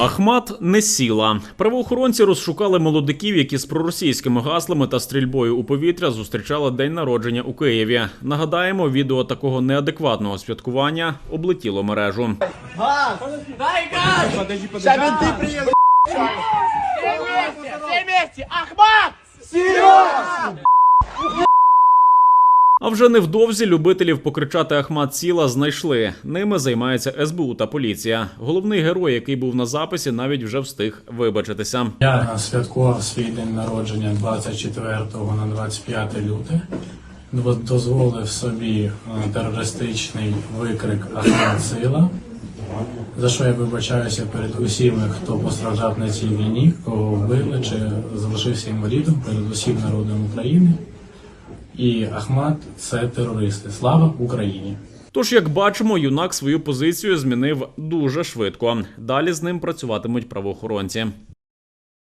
Ахмат не сіла. Правоохоронці розшукали молодиків, які з проросійськими гаслами та стрільбою у повітря зустрічали день народження у Києві. Нагадаємо, відео такого неадекватного святкування облетіло мережу. Дай газ! Все вместе, все вместе! А вже невдовзі любителів покричати Ахмат сіла знайшли. Ними займається СБУ та поліція. Головний герой, який був на записі, навіть вже встиг вибачитися. Я святкував свій день народження 24 на 25 люте. Дво- Дозволив собі е, терористичний викрик Ахмад Сила, за що я вибачаюся перед усіми, хто постраждав на цій війні, кого вбили чи залишився інвалідом, перед усім народом України. І Ахмад це терористи. Слава Україні! Тож, як бачимо, юнак свою позицію змінив дуже швидко. Далі з ним працюватимуть правоохоронці.